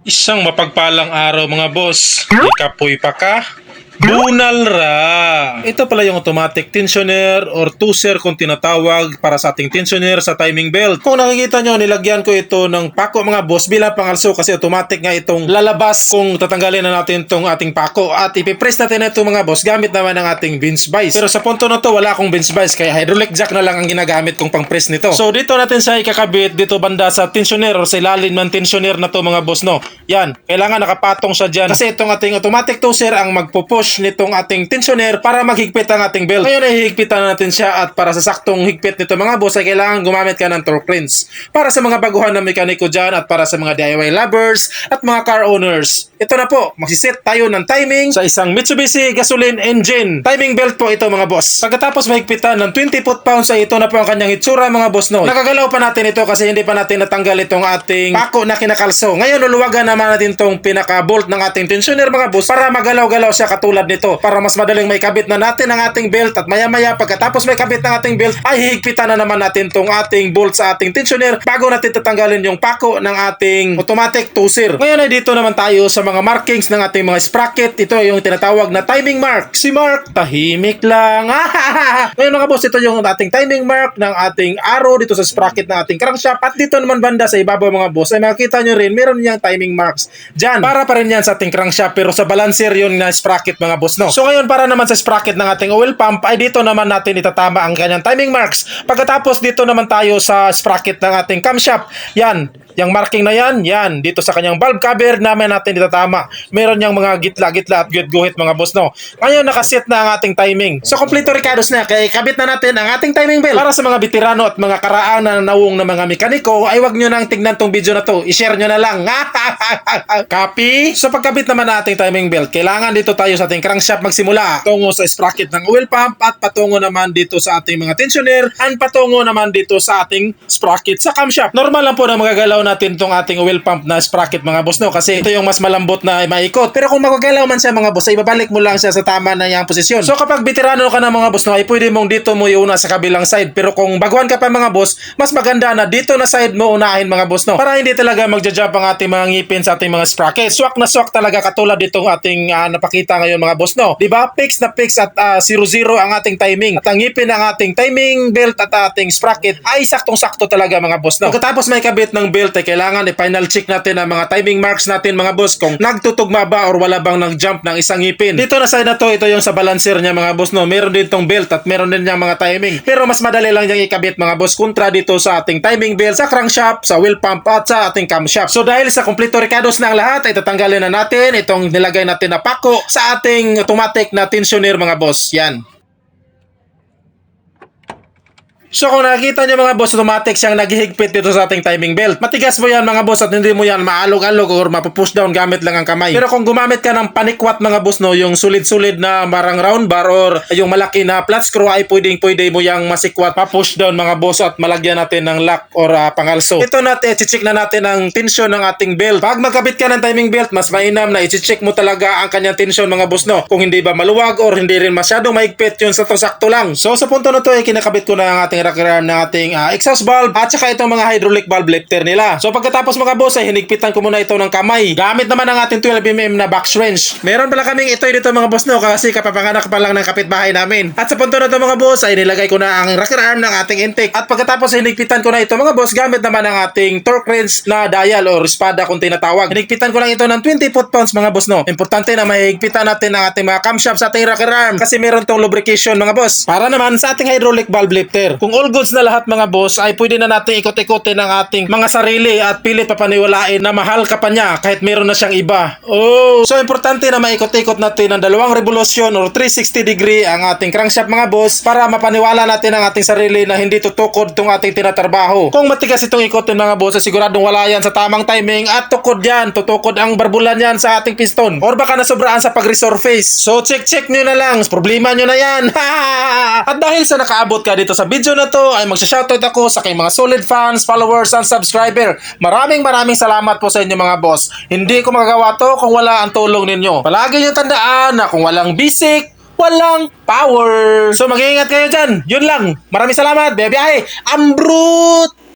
Isang mapagpalang araw mga boss. Ikapoy pa ka? Bunal ra! Ito pala yung automatic tensioner or tuser kung tinatawag para sa ating tensioner sa timing belt. Kung nakikita nyo, nilagyan ko ito ng pako mga boss bilang pangalso kasi automatic nga itong lalabas kung tatanggalin na natin itong ating pako at ipipress natin ito mga boss gamit naman ng ating bench vise. Pero sa punto na to, wala akong bench vise kaya hydraulic jack na lang ang ginagamit kong pang press nito. So dito natin sa ikakabit dito banda sa tensioner or sa ilalim ng tensioner na to mga boss no. Yan, kailangan nakapatong siya dyan kasi itong ating automatic toaster ang magpupush nitong ating tensioner para maghigpit ang ating belt. Ngayon ay higpitan natin siya at para sa saktong higpit nito mga boss ay kailangan gumamit ka ng torque wrench. Para sa mga baguhan na mekaniko dyan at para sa mga DIY lovers at mga car owners. Ito na po, magsiset tayo ng timing sa isang Mitsubishi gasoline engine. Timing belt po ito mga boss. Pagkatapos mahigpitan ng 20 foot-pounds ay ito na po ang kanyang itsura mga boss no. Nakagalaw pa natin ito kasi hindi pa natin natanggal itong ating pako na kinakalso. Ngayon luluwagan naman natin itong pinaka-bolt ng ating tensioner mga boss para magalaw-galaw siya katulad nito para mas madaling may kabit na natin ang ating belt at maya-maya pagkatapos may kabit ng ating belt ay hihigpitan na naman natin itong ating bolt sa ating tensioner bago natin tatanggalin yung pako ng ating automatic toaster. Ngayon ay dito naman tayo sa mga markings ng ating mga sprocket. Ito yung tinatawag na timing mark. Si Mark, tahimik lang. Ngayon mga boss, ito yung ating timing mark ng ating arrow dito sa sprocket ng ating crankshaft. At dito naman banda sa ibabaw mga boss, ay makikita nyo rin, meron niyang timing marks. Diyan, para pa rin yan sa ating crankshaft pero sa balancer yun na sprocket mga boss no. So ngayon para naman sa sprocket ng ating oil pump ay dito naman natin itatama ang kanyang timing marks. Pagkatapos dito naman tayo sa sprocket ng ating camshaft. Yan, yung marking na yan, yan, dito sa kanyang valve cover namin natin itatama. Meron niyang mga gitla-gitla at guhit-guhit mga boss, no? Ngayon, nakaset na ang ating timing. So, kompleto Ricardos na, kaya kabit na natin ang ating timing bell. Para sa mga veterano at mga karaang na nawong na mga mekaniko, ay wag nyo nang tignan tong video na to. I-share nyo na lang. Copy? So, pagkabit naman na ating timing belt, kailangan dito tayo sa ating crankshaft magsimula. Tungo sa sprocket ng oil pump at patungo naman dito sa ating mga tensioner and patungo naman dito sa ating sprocket sa camshaft. Normal lang po na magagalaw natin tong ating oil pump na sprocket mga boss no kasi ito yung mas malambot na maikot. Pero kung magagalaw man siya mga boss ay ibabalik mo lang siya sa tama na yung posisyon. So kapag veterano ka na mga boss no ay pwede mong dito mo iuna sa kabilang side. Pero kung baguhan ka pa mga boss, mas maganda na dito na side mo unahin mga boss no. Para hindi talaga magja-jump ang ating mga ngipin sa ating mga sprocket. Swak na swak talaga katulad ditong ating ah, napakita ngayon mga boss no. 'Di ba? Fix na fix at 0-0 ang ating timing. At ang ngipin ng ating timing belt at ating sprocket ay saktong-sakto talaga mga boss no. Pagkatapos may kabit ng belt ay kailangan i-final check natin ang mga timing marks natin mga boss kung nagtutugma ba or wala bang nag-jump ng isang ngipin. Dito na side na to, ito yung sa balancer niya mga boss no. Meron din tong belt at meron din niyang mga timing. Pero mas madali lang niyang ikabit mga boss kontra dito sa ating timing belt sa crankshaft, sa wheel pump at sa ating camshaft. So dahil sa kompleto Ricardos na ang lahat ay tatanggalin na natin itong nilagay natin na pako sa ating automatic na tensioner mga boss. Yan. So kung nakikita nyo mga boss, automatic siyang naghihigpit dito sa ating timing belt. Matigas mo yan mga boss at hindi mo yan maalog-alog or mapupush down gamit lang ang kamay. Pero kung gumamit ka ng panikwat mga boss no, yung sulit-sulit na marang round bar or yung malaki na flat screw ay pwedeng pwede mo yang masikwat pa-push down mga boss at malagyan natin ng lock or ah, pangalso. Ito natin, i-check na natin ang tension ng ating belt. Pag magkabit ka ng timing belt, mas mainam na i-check mo talaga ang kanyang tension mga boss no. Kung hindi ba maluwag or hindi rin masyadong maigpit yun sa to sakto lang. So sa punto na to ay kinakabit ko na ang ating rocker arm ng ating ah, exhaust valve at saka itong mga hydraulic valve lifter nila. So pagkatapos mga boss ay hinigpitan ko muna ito ng kamay. Gamit naman ang ating 12mm na box wrench. Meron pala kaming ito dito mga boss no kasi kapapanganak pa lang ng kapitbahay namin. At sa punto na to mga boss ay nilagay ko na ang rocker ng ating intake. At pagkatapos hinigpitan ko na ito mga boss gamit naman ang ating torque wrench na dial or espada kung tinatawag. Hinigpitan ko lang ito ng 20 foot pounds mga boss no. Importante na mahigpitan natin ang ating mga camshaft sa ating rocker kasi meron tong lubrication mga boss. Para naman sa ating hydraulic valve lifter. Kung all goods na lahat mga boss ay pwede na natin ikot-ikotin ang ating mga sarili at pilit papaniwalain na mahal ka pa niya kahit meron na siyang iba. Oh! So importante na maikot-ikot natin ng dalawang revolusyon or 360 degree ang ating crankshaft mga boss para mapaniwala natin ang ating sarili na hindi tutukod itong ating tinatrabaho. Kung matigas itong ikotin mga boss siguradong wala yan sa tamang timing at tukod yan, tutukod ang barbulan yan sa ating piston. Or baka nasobraan sa pag-resurface. So check-check nyo na lang, problema nyo na yan. at dahil sa nakaabot ka dito sa video na to ay magsha shoutout ako sa aking mga solid fans, followers, and subscriber. Maraming maraming salamat po sa inyo mga boss. Hindi ko magagawa to kung wala ang tulong ninyo. Palagi nyo tandaan na kung walang basic, walang power. So mag-iingat kayo dyan. Yun lang. Maraming salamat. Biyahe. Ambrut!